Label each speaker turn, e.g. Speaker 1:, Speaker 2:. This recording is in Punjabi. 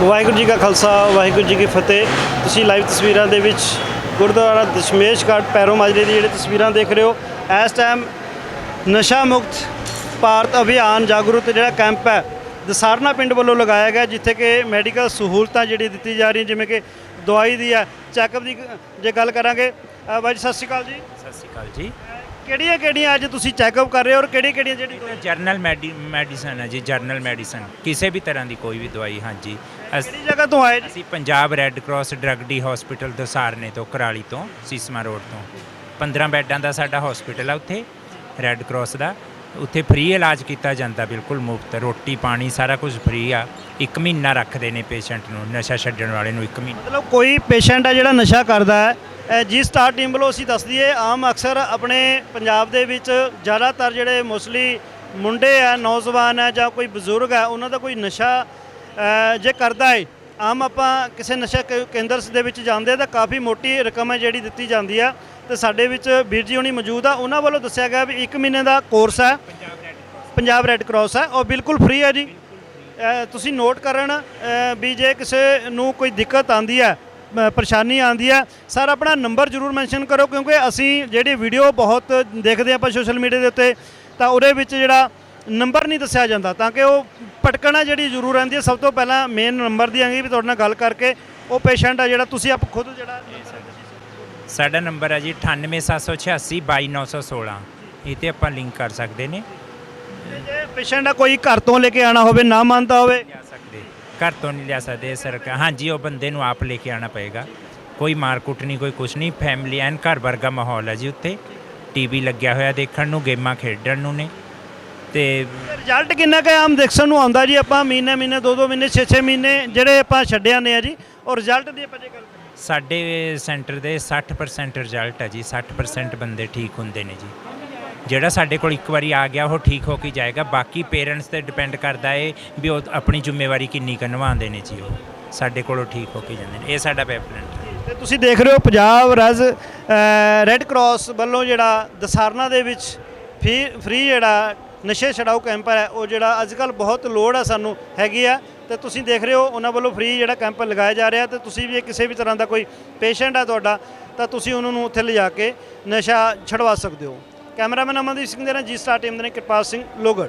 Speaker 1: ਵਾਹਿਗੁਰੂ ਜੀ ਕਾ ਖਾਲਸਾ ਵਾਹਿਗੁਰੂ ਜੀ ਕੀ ਫਤਿਹ। ਤੁਸੀਂ ਲਾਈਵ ਤਸਵੀਰਾਂ ਦੇ ਵਿੱਚ ਗੁਰਦੁਆਰਾ ਦਸ਼ਮੇਸ਼ ਘਾਟ ਪੈਰੋ ਮਾਜਰੇ ਦੀ ਜਿਹੜੀ ਤਸਵੀਰਾਂ ਦੇਖ ਰਹੇ ਹੋ ਇਸ ਟਾਈਮ ਨਸ਼ਾ ਮੁਕਤ ਭਾਰਤ ਅਭਿਆਨ ਜਾਗਰੂਕ ਜਿਹੜਾ ਕੈਂਪ ਹੈ ਦਸਾਰਨਾ ਪਿੰਡ ਵੱਲੋਂ ਲਗਾਇਆ ਗਿਆ ਜਿੱਥੇ ਕਿ ਮੈਡੀਕਲ ਸਹੂਲਤਾਂ ਜਿਹੜੀ ਦਿੱਤੀ ਜਾ ਰਹੀਆਂ ਜਿਵੇਂ ਕਿ ਦਵਾਈ ਦੀ ਹੈ ਚੈੱਕਅਪ ਦੀ ਜੇ ਗੱਲ ਕਰਾਂਗੇ ਅ, ਬਾਈ ਸਤਿ ਸ਼੍ਰੀ ਅਕਾਲ ਜੀ।
Speaker 2: ਸਤਿ ਸ਼੍ਰੀ ਅਕਾਲ ਜੀ।
Speaker 1: ਕਿਹੜੀਆਂ ਕਿਹੜੀਆਂ ਅੱਜ ਤੁਸੀਂ ਚੈੱਕਅਪ ਕਰ ਰਹੇ ਹੋ ਔਰ ਕਿਹੜੀਆਂ ਕਿਹੜੀਆਂ ਜਿਹੜੀ
Speaker 2: ਇਹ ਜਰਨਲ ਮੈਡੀ ਮੈਡੀਸਨ ਹੈ ਜੀ ਜਰਨਲ ਮੈਡੀਸਨ ਕਿਸੇ ਵੀ ਤਰ੍ਹਾਂ ਦੀ ਕੋਈ ਵੀ ਦਵਾਈ ਹਾਂਜੀ। ਅਸ-
Speaker 1: ਕਿਹੜੀ ਜਗ੍ਹਾ ਤੋਂ ਆਏ ਜੀ?
Speaker 2: ਅਸੀਂ ਪੰਜਾਬ ਰੈੱਡ ਕਰਾਸ ਡਰੱਗ ਡੀ ਹਸਪੀਟਲ ਦਸਾਰਨੇ ਤੋਂ ਕਰਾਲੀ ਤੋਂ ਸੀਸਮਾ ਰੋਡ ਤੋਂ। 15 ਬੈੱਡਾਂ ਦਾ ਸਾਡਾ ਹਸਪੀਟਲ ਆ ਉੱਥੇ ਰੈੱਡ ਕਰਾਸ ਦਾ। ਉੱਥੇ ਫ੍ਰੀ ਇਲਾਜ ਕੀਤਾ ਜਾਂਦਾ ਬਿਲਕੁਲ ਮੁਫਤ ਰੋਟੀ ਪਾਣੀ ਸਾਰਾ ਕੁਝ ਫ੍ਰੀ ਆ। ਇੱਕ ਮਹੀਨਾ ਰੱਖਦੇ ਨੇ ਪੇਸ਼ੈਂਟ ਨੂੰ ਨਸ਼ਾ ਛੱਡਣ ਵਾਲੇ ਨੂੰ ਇੱਕ ਮਹੀਨਾ।
Speaker 1: ਮਤਲਬ ਕੋਈ ਪੇਸ਼ੈਂਟ ਆ ਜਿਹੜਾ ਨਸ਼ਾ ਕਰਦਾ ਹੈ ਅ, ਜੀ ਸਟਾਰ ਟੀਮ ਵੱਲੋਂ ਅਸੀਂ ਦੱਸ ਦਈਏ ਆਮ ਅਕਸਰ ਆਪਣੇ ਪੰਜਾਬ ਦੇ ਵਿੱਚ ਜ਼ਿਆਦਾਤਰ ਜਿਹੜੇ ਮੁਸਲੀ ਮੁੰਡੇ ਆ ਨੌਜਵਾਨ ਹੈ ਜਾਂ ਕੋਈ ਬਜ਼ੁਰਗ ਹੈ ਉਹਨਾਂ ਦਾ ਕੋਈ ਨਸ਼ਾ ਅ, ਜੇ ਕਰਦਾ ਹੈ ਆਮ ਆਪਾਂ ਕਿਸੇ ਨਸ਼ਾ ਕੇ- ਕੇਂਦਰ ਦੇ ਵਿੱਚ ਜਾਂਦੇ ਹਾਂ ਤਾਂ ਕਾਫੀ ਮੋਟੀ ਰਕਮ ਹੈ ਜਿਹੜੀ ਦਿੱਤੀ ਜਾਂਦੀ ਆ। ਤੇ ਸਾਡੇ ਵਿੱਚ ਵੀਰ ਜੀ ਹੁਣੀ ਮੌਜੂਦ ਆ। ਉਹਨਾਂ ਵੱਲੋਂ ਦੱਸਿਆ ਗਿਆ ਵੀ 1 ਮਹੀਨੇ ਦਾ ਕੋਰਸ ਹੈ। ਪੰਜਾਬ ਰੈੱਡ ਕਰਾਸ ਹੈ। ਉਹ ਬਿਲਕੁਲ ਫ੍ਰੀ ਹੈ ਜੀ। ਤੁਸੀਂ ਨੋਟ ਕਰਨ ਵੀ ਜੇ ਕਿਸੇ ਨੂੰ ਕੋਈ ਦਿੱਕਤ ਆਂਦੀ ਹੈ ਪਰੇਸ਼ਾਨੀ ਆਂਦੀ ਹੈ ਸਰ ਆਪਣਾ ਨੰਬਰ ਜ਼ਰੂਰ ਮੈਂਸ਼ਨ ਕਰੋ, ਕਿਉਂਕਿ ਅਸੀਂ ਜਿਹੜੀ ਵੀਡੀਓ ਬਹੁਤ ਦੇਖਦੇ ਆਪਾਂ ਸੋਸ਼ਲ ਮੀਡੀਆ ਦੇ ਉੱਤੇ, ਤਾਂ ਉਹਦੇ ਵਿੱਚ ਜਿਹੜਾ ਨੰਬਰ ਨਹੀਂ ਦੱਸਿਆ ਜਾਂਦਾ। ਤਾਂ ਕਿ ਉਹ ਭਟਕਣਾ ਜਿਹੜੀ ਜ਼ਰੂਰ ਰਹਿੰਦੀ ਹੈ, ਸਭ ਤੋਂ ਪਹਿਲਾਂ ਮੇਨ ਨੰਬਰ ਦੀ ਦਿਆਂਗੇ ਵੀ ਤੁਹਾਡੇ ਨਾਲ ਗੱਲ ਕਰਕੇ, ਉਹ ਪੇਸ਼ੈਂਟ ਆ ਜਿਹੜਾ ਤੁਸੀਂ ਆਪ ਖੁਦ ਜਿਹੜਾ
Speaker 2: ਸਾਡਾ ਨੰਬਰ ਹੈ ਜੀ 98786 22916 ਇਹ ਤੇ ਆਪਾਂ ਲਿੰਕ ਕਰ ਸਕਦੇ ਨੇ।
Speaker 1: ਜੇ ਪੇਸ਼ੈਂਟ ਆ ਕੋਈ ਘਰ ਤੋਂ ਲੈ ਕੇ ਆਣਾ ਹੋਵੇ ਨਾ ਮੰਨਦਾ ਹੋਵੇ?
Speaker 2: ਲਿਆ ਸਕਦੇ। ਘਰ ਤੋਂ ਨਹੀਂ ਲਿਆ ਸਕਦੇ ਸਰਕਾਰ। ਹਾਂਜੀ ਉਹ ਬੰਦੇ ਨੂੰ ਆਪ ਲੈ ਕੇ ਆਣਾ ਪਏਗਾ। ਕੋਈ ਮਾਰਕੁੱਟ ਨਹੀਂ ਕੋਈ ਕੁਛ ਨਹੀਂ। ਫੈਮਿਲੀ ਐਨ ਘਰ ਵਰਗਾ ਮਾਹੌਲ ਹੈ ਜੀ ਉੱਥੇ। ਟੀਵੀ ਲੱਗਿਆ ਹੋਇਆ ਦੇਖਣ ਨੂੰ ਗੇਮਾਂ ਖੇਡਣ ਨੂੰ ਨੇ। ਤੇ
Speaker 1: ਰਿਜ਼ਲਟ ਕਿੰਨਾ ਕੁ ਆਮ ਦੇਖਣ ਨੂੰ ਆਉਂਦਾ ਜੀ ਆਪਾਂ। ਮਹੀਨੇ ਮਹੀਨੇ ਦੋ ਦੋ ਮਹੀਨੇ 6-6 ਮਹੀਨੇ ਜਿਹੜੇ ਆਪਾਂ ਛੱਡਿਆ ਨੇ ਆ ਜੀ। ਔਰ ਰਿਜ਼ਲਟ ਦੀ ਆਪਾਂ ਜੇ ਗੱਲ
Speaker 2: ਸਾਡੇ ਸੈਂਟਰ ਦੇ 60% ਰਿਜ਼ਲਟ ਹੈ ਜੀ 60% ਬੰਦੇ ਠੀਕ ਹੁੰਦੇ ਨੇ ਜੀ। ਜਿਹੜਾ ਸਾਡੇ ਕੋਲ ਇੱਕ ਵਾਰੀ ਆ ਗਿਆ, ਉਹ ਠੀਕ ਹੋ ਕੇ ਜਾਏਗਾ। ਬਾਕੀ ਪੇਰੈਂਟਸ ਤੇ ਡਿਪੈਂਡ ਕਰਦਾ ਏ ਵੀ ਉਹ ਆਪਣੀ ਜ਼ਿੰਮੇਵਾਰੀ ਕਿੰਨੀ ਕੁ ਨਿਭਾਉਂਦੇ ਨੇ ਜੀ ਉਹ। ਸਾਡੇ ਕੋਲੋਂ ਠੀਕ ਹੋ ਕੇ ਜਾਂਦੇ ਨੇ। ਇਹ ਸਾਡਾ ਪੈਪਲੈਂਟ ਹੈ।
Speaker 1: ਤੇ ਤੁਸੀਂ ਦੇਖ ਰਹੇ ਹੋ ਪੰਜਾਬ ਰਜ ਰੈੱਡ ਕਰਾਸ ਵੱਲੋਂ ਜਿਹੜਾ ਦਸਾਰਨਾ ਦੇ ਵਿੱਚ ਫ੍ਰੀ ਜਿਹੜਾ ਨਸ਼ੇ ਛਡਾਊ ਕੈਂਪ ਹੈ, ਉਹ ਜਿਹੜਾ ਅੱਜ ਕੱਲ ਬਹੁਤ ਲੋੜ ਹੈ ਸਾਨੂੰ, ਹੈਗੀ ਆ। ਤੇ ਤੁਸੀਂ ਦੇਖ ਰਹੇ ਹੋ, ਉਹਨਾਂ ਵੱਲੋਂ ਫ੍ਰੀ ਜਿਹੜਾ ਕੈਂਪ ਲਗਾਇਆ ਜਾ ਰਿਹਾ ਤੇ ਤੁਸੀਂ ਵੀ ਕਿਸੇ ਵੀ ਤਰ੍ਹਾਂ ਦਾ ਕੋਈ ਪੇਸ਼ੈਂਟ ਆ ਤੁਹਾਡਾ, ਤਾਂ ਤੁਸੀਂ ਉਹਨਾਂ ਨੂੰ ਉੱਥੇ ਲਿਜਾ ਕੇ ਨਸ਼ਾ ਛਡਵਾ ਸਕਦੇ ਹੋ। ਕੈਮਰਾਮੈਨ ਅਮਨਦੀਪ ਸਿੰਘ ਦੇ ਨਾਲ ਜੀ ਸਟਾਰ ਟੀਮ ਦੇ ਨਾਲ ਕਿਰਪਾਲ ਸਿੰਘ ਲੋਗੜ।